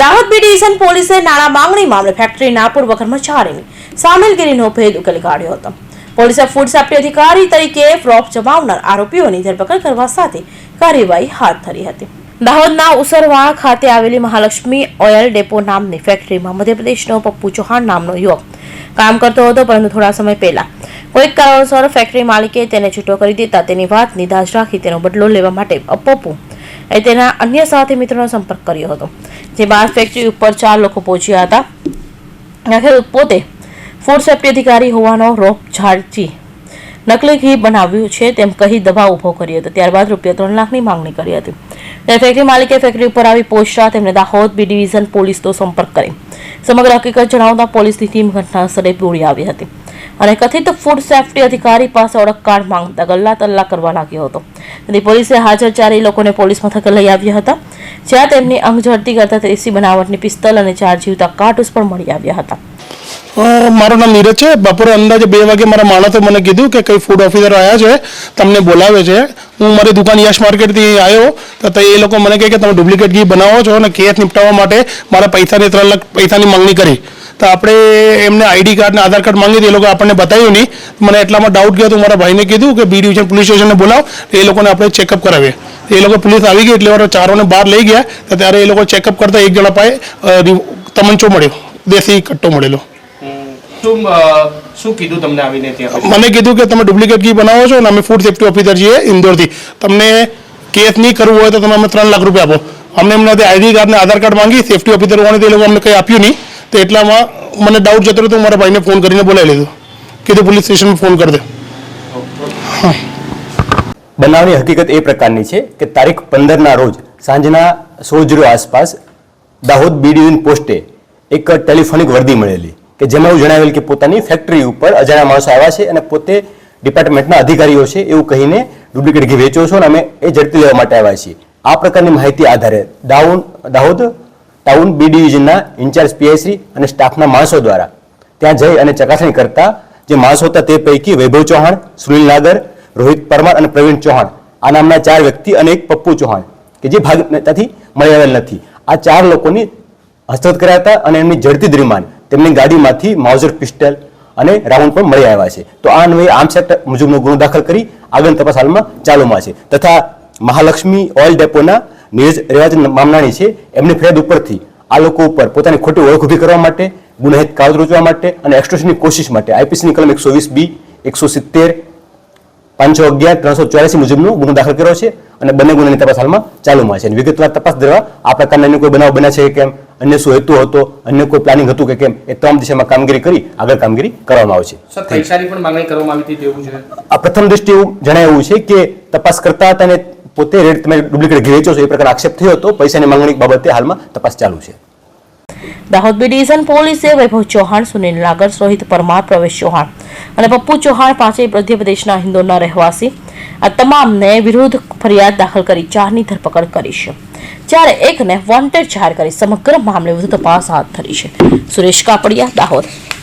Dahod B division પોલીસે નાણાં માંગણી મામલે ફેક્ટરીના પૂર્વ કર્મચારીની સામેલગીરીનો ભેદ ઉકેલી કાઢ્યો હતો. પોલીસે ફૂડ સેફ્ટી અધિકારી તરીકે ફ્રોપ જમાવનાર આરોપીઓની ધરપકડ કરવા સાથે કાર્યવાહી હાથ ધરી હતી. દાહોદના ઉસરવા ખાતે આવેલી મહાલક્ષ્મી ઓઇલ ડેપો નામની ફેક્ટરીમાં મધ્યપ્રદેશનો પપ્પુ ચૌહાણ નામનો યુવક કામ કરતો હતો, પરંતુ થોડા સમય પહેલા કોઈક કારણોસર ફેક્ટરી માલિકે તેને છૂટો કરી દેતા તેની વાતની દાજ રાખી તેનો બદલો લેવા માટે પપ્પુ એ તેના અન્ય સાથી મિત્રોનો સંપર્ક કર્યો હતો. જે બાદ ફેક્ટરી ઉપર ચાર લોકો પહોંચ્યા હતા. આખરે પોતે ફૂડ સેફ્ટી અધિકારી હોવાનો રોપ ઝાડચી નકલી ઘી બનાવ્યું છે તેમ કહી દબાવ ઊભો કર્યો હતો. ત્યારબાદ રૂપિયા ત્રણ લાખની માંગણી કરી હતી. ત્યારે ફેક્ટરી માલિકે ફેક્ટરી ઉપર આવી પહોંચતા તેમને દાહોદ બી ડિવિઝન પોલીસનો સંપર્ક કરી. સમગ્ર હકીકત જણાવતા પોલીસની ટીમ ઘટના સ્થળે દોડી આવી હતી. અને કથિત ફૂડ સેફ્ટી અધિકારી પાસે ઓળખ કાર્ડ માંગતા ગલ્લા તલ્લા કરવા લાગ્યો હતો. તેથી પોલીસે હાજર ચારેય લોકોને પોલીસ મથકે લઈ આવ્યા હતા, જ્યાં તેમની અંગ ઝડતી કરતા દેશી બનાવટની પિસ્તલ અને ચાર જીવતા કાર્ટૂસ પણ મળી આવ્યા હતા. મારું નામ નીરજ છે. બપોરે અંદાજે બે વાગે મારા માણસે મને કીધું કે કઈ ફૂડ ઓફિસર આવ્યા છે, તમને બોલાવે છે. હું મારી દુકાન યશ માર્કેટથી આવ્યો તો એ લોકો મને કહે કે તમે ડુપ્લિકેટ ઘી બનાવો છો અને કેસ નિપટાવવા માટે મારા પૈસાની ત્રણ લાખ, પૈસાની માંગણી કરી. તો આપણે એમને આઈડી કાર્ડ ને આધાર કાર્ડ માંગી એ લોકો આપણને બતાવ્યું નહીં. મને એટલામાં ડાઉટ ગયો તો મારા ભાઈને કીધું કે બી ડિવિઝન પોલીસ સ્ટેશનને બોલાવ એ લોકોને આપણે ચેકઅપ કરાવીએ. એ લોકો પોલીસ આવી ગઈ એટલે ચારોને બહાર લઈ ગયા તો ત્યારે એ લોકો ચેકઅપ કરતા એક જણા પાસે તમંચો મળ્યો. દેશી કટ્ટો મળેલો. શું કીધું તમને આવીને ત્યાં મને કીધું કે તમે ડુપ્લિકેટ કી બનાવો છો અને અમે ફૂડ સેફ્ટી ઓફિસર છીએ ઇન્દોરથી. તમને કેસ નહીં કરવું હોય તો તમે અમે ત્રણ લાખ રૂપિયા આપો. અમને એમને આઈડી કાર્ડ ને આધાર કાર્ડ માંગી સેફ્ટી ઓફિસર હોવાને તે લોકો અમને કંઈ આપ્યું નહીં. તો એટલામાં મને ડાઉટ જતો તો મારા ભાઈને ફોન કરીને બોલાવી લીધો. કીધું પોલીસ સ્ટેશનમાં ફોન કરી દે. બનાવની હકીકત એ પ્રકારની છે કે તારીખ પંદરના રોજ સાંજના સો જીરો આસપાસ દાહોદ બી ડિવિઝન પોસ્ટે એક ટેલિફોનિક વર્દી મળેલી કે જેમાં એવું જણાવેલ કે પોતાની ફેક્ટરી ઉપર અજાણ્યા માણસો આવ્યા છે અને પોતે ડિપાર્ટમેન્ટના અધિકારીઓ છે એવું કહીને ડુપ્લિકેટ ઘી વેચો છો અને અમે એ ઝડપી લેવા માટે આવ્યા છીએ. આ પ્રકારની માહિતી આધારે દાઉન દાહોદ ટાઉન બી ડિવિઝનના ઇન્ચાર્જ પીઆઈસી અને સ્ટાફના માણસો દ્વારા. ત્યાં જઈ અને ચકાસણી કરતા જે માણસો હતા તે પૈકી વૈભવ ચૌહાણ, સુનિલ નાગર, રોહિત પરમાર અને પ્રવીણ ચૌહાણ. આ નામના ચાર વ્યક્તિ અને એક પપ્પુ ચૌહાણ, કે જે ભાગ ત્યાંથી મળી આવેલ નથી. આ ચાર લોકોની હસ્તગત કર્યા હતા અને એમની ઝડપી દરમિયાન તેમની ગાડીમાંથી માઉઝર પિસ્ટલ અને રાઉન્ડ પણ મળી આવ્યા છે. તો આ અન્વયે આર્મ્સ એક્ટ મુજબનો ગુનો દાખલ કરી આગળની તપાસ હાલમાં ચાલુમાં છે. તથા મહાલક્ષ્મી ઓઇલ ડેપોના નીરજ રેવાજ મામલાણી છે એમની ફરિયાદ ઉપરથી આ લોકો ઉપર પોતાની ખોટી ઓળખ ઊભી કરવા માટે ગુનાહિત કાવત રચવા માટે અને એક્સ્ટ્રોશનની કોશિશ માટે આઈપીસીની કલમ એકસો વીસ બી એકસો સિત્તેર પાંચસો અગિયાર ત્રણસો ચોરાસી મુજબનો ગુનો દાખલ કર્યો છે અને બંને ગુનાની તપાસ હાલમાં ચાલુમાં છે. અને વિગતવાર તપાસ દરવા આ પ્રકારના અન્ય કોઈ બનાવ બન્યા છે કે કેમ અન્ય શું હેતુ હતો અન્ય કોઈ પ્લાનિંગ હતું કે કેમ એ તમામ દિશામાં કામગીરી કરી આગળ કામગીરી કરવામાં આવશે. સર પૈસાની પણ માંગણી કરવામાં આવી હતી તેવું છે. આ પ્રથમ દ્રષ્ટિએ એવું જણાવ્યું છે કે તપાસ કરતા હતા અને પોતે રેટ તમે ડુપ્લિકેટ ઘી વેચો છો, એ પ્રકાર આક્ષેપ થયો હતો. પૈસાની માંગણી બાબતે હાલમાં તપાસ ચાલુ છે. દાહોદ ડિવિઝન પોલીસે વૈભવ ચૌહાણ, સુનિલ નાગર રોહિત પરમાર પ્રવેશ ચૌહાણ અને પપ્પુ ચૌહાણ પાંચેય મધ્યપ્રદેશના હિન્દોના રહેવાસી. આ તમામને વિરુદ્ધ ફરિયાદ દાખલ કરી ચારની ધરપકડ કરી છે. જ્યારે એકને વોન્ટેડ જાહેર કરી સમગ્ર મામલે વધુ તપાસ હાથ ધરી છે. સુરેશ કાપડિયા, દાહોદ.